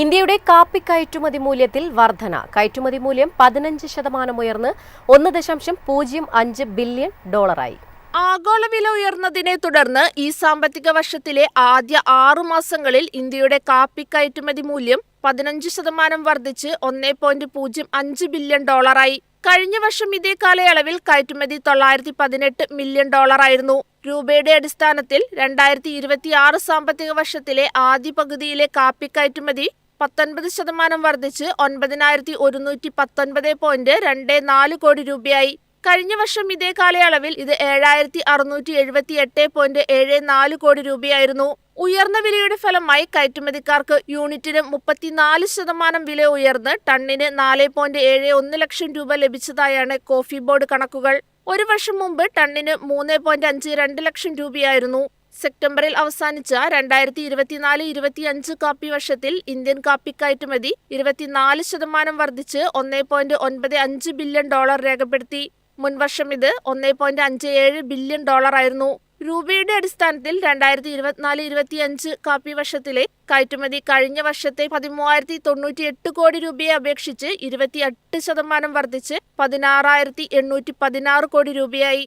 ഇന്ത്യയുടെ കാപ്പി കയറ്റുമതി മൂല്യത്തിൽ വർധന. കയറ്റുമതി മൂല്യം പതിനഞ്ച് ശതമാനം ഉയർന്ന് ഒന്ന് ദശാംശം പൂജ്യം അഞ്ച് ബില്യൺ ഡോളറായി. ആഗോള വില ഉയർന്നതിനെ തുടർന്ന് ഈ സാമ്പത്തിക വർഷത്തിലെ ആദ്യ ആറു മാസങ്ങളിൽ ഇന്ത്യയുടെ കാപ്പി കയറ്റുമതി മൂല്യം പതിനഞ്ച് ശതമാനം വർദ്ധിച്ച് ഒന്നേ പോയിന്റ് പൂജ്യം അഞ്ച് ബില്യൺ ഡോളറായി. കഴിഞ്ഞ വർഷം ഇതേ കാലയളവിൽ കയറ്റുമതി തൊള്ളായിരത്തി പതിനെട്ട് മില്യൺ ഡോളറായിരുന്നു. രൂപയുടെ അടിസ്ഥാനത്തിൽ രണ്ടായിരത്തി ഇരുപത്തിയാറ് സാമ്പത്തിക വർഷത്തിലെ ആദ്യ പകുതിയിലെ കാപ്പി കയറ്റുമതി പത്തൊൻപത് ശതമാനം വർദ്ധിച്ച് ഒൻപതിനായിരത്തി ഒരുന്നൂറ്റി പത്തൊൻപത് പോയിന്റ് രണ്ട് നാല് കോടി രൂപയായി. കഴിഞ്ഞ വർഷം ഇതേ കാലയളവിൽ ഇത് ഏഴായിരത്തി അറുന്നൂറ്റി എഴുപത്തി എട്ട് പോയിന്റ് ഏഴ് നാല് കോടി രൂപയായിരുന്നു. ഉയർന്ന വിലയുടെ ഫലമായി കയറ്റുമതിക്കാർക്ക് യൂണിറ്റിന് മുപ്പത്തിനാല് ശതമാനം വില ഉയർന്ന് ടണ്ണിന് നാല് പോയിന്റ് ഏഴ് ഒന്ന് ലക്ഷം രൂപ ലഭിച്ചതായാണ് കോഫി ബോർഡ് കണക്കുകൾ. ഒരു വർഷം മുമ്പ് ടണ്ണിന് മൂന്ന് പോയിന്റ് അഞ്ച് രണ്ട് ലക്ഷം രൂപയായിരുന്നു. സെപ്റ്റംബറിൽ അവസാനിച്ച രണ്ടായിരത്തി ഇരുപത്തിനാല് ഇരുപത്തിയഞ്ച് കാപ്പി വർഷത്തിൽ ഇന്ത്യൻ കാപ്പി കയറ്റുമതി ഇരുപത്തിനാല് ശതമാനം വർദ്ധിച്ച് ഒന്നേ പോയിന്റ് ഒൻപത് അഞ്ച് ബില്യൺ ഡോളർ രേഖപ്പെടുത്തി. മുൻവർഷം ഇത് ഒന്നേ പോയിന്റ് അഞ്ച് ഏഴ് ബില്യൺ ഡോളറായിരുന്നു രൂപയുടെ അടിസ്ഥാനത്തിൽ രണ്ടായിരത്തി ഇരുപത്തിനാല് ഇരുപത്തിയഞ്ച് കാപ്പി വർഷത്തിലെ കയറ്റുമതി കഴിഞ്ഞ വർഷത്തെ പതിമൂവായിരത്തി തൊണ്ണൂറ്റി എട്ട് കോടി രൂപയെ അപേക്ഷിച്ച് ഇരുപത്തിയെട്ട് ശതമാനം വർദ്ധിച്ച് പതിനാറായിരത്തി എണ്ണൂറ്റി പതിനാറ് കോടി രൂപയായി.